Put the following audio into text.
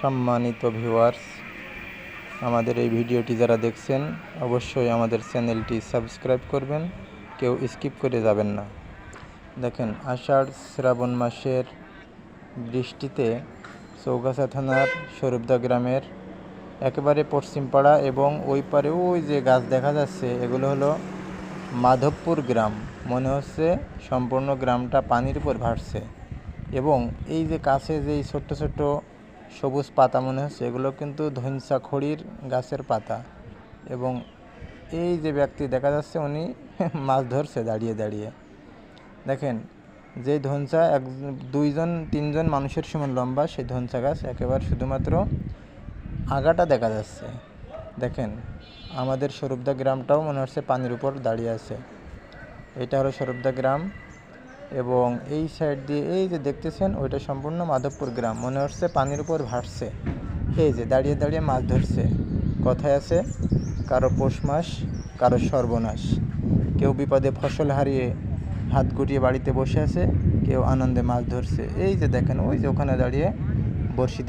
সম্মানিত ভিউয়ার্স আমাদের এই ভিডিওটি যারা দেখছেন, অবশ্যই আমাদের চ্যানেলটি সাবস্ক্রাইব করবেন, কেউ স্কিপ করে যাবেন না। দেখেন, আষাঢ় শ্রাবণ মাসের বৃষ্টিতে চৌগাছা থানার স্বরূপদা গ্রামের একেবারে পশ্চিমপাড়া এবং ওই পারে ওই যে গাছ দেখা যাচ্ছে, এগুলো হলো মাধবপুর গ্রাম। মনে হচ্ছে সম্পূর্ণ গ্রামটা পানির উপর ভাসছে। এবং এই যে কাছে যে ছোট্ট ছোট্ট সবুজ পাতা মনে হচ্ছে, এগুলো কিন্তু খড়ির গাছের পাতা। এবং এই যে ব্যক্তি দেখা যাচ্ছে উনি মাছ ধরছে দাঁড়িয়ে দাঁড়িয়ে। দেখেন যে ধনসা এক, দুইজন, তিনজন মানুষের সমান লম্বা, সেই ধনসা গাছ একেবারে শুধুমাত্র আগাটা দেখা যাচ্ছে। দেখেন, আমাদের স্বরূপদা গ্রামটাও মনে হচ্ছে পানির উপর দাঁড়িয়ে আছে। এটা হলো স্বরূপদা গ্রাম। এবং এই সাইড দিয়ে, এই যে দেখতেছেন, ওইটা সম্পূর্ণ মাধবপুর গ্রাম। মনে হচ্ছে পানির উপর ভাসছে। এই যে দাঁড়িয়ে দাঁড়িয়ে মাছ ধরছে। কথায় আছে, কারও পৌষ মাস, কারও সর্বনাশ। কেউ বিপদে ফসল হারিয়ে হাত গুটিয়ে বাড়িতে বসে আছে, কেউ আনন্দে মাছ ধরছে। এই যে দেখেন, ওই যে ওখানে দাঁড়িয়ে দিয়ে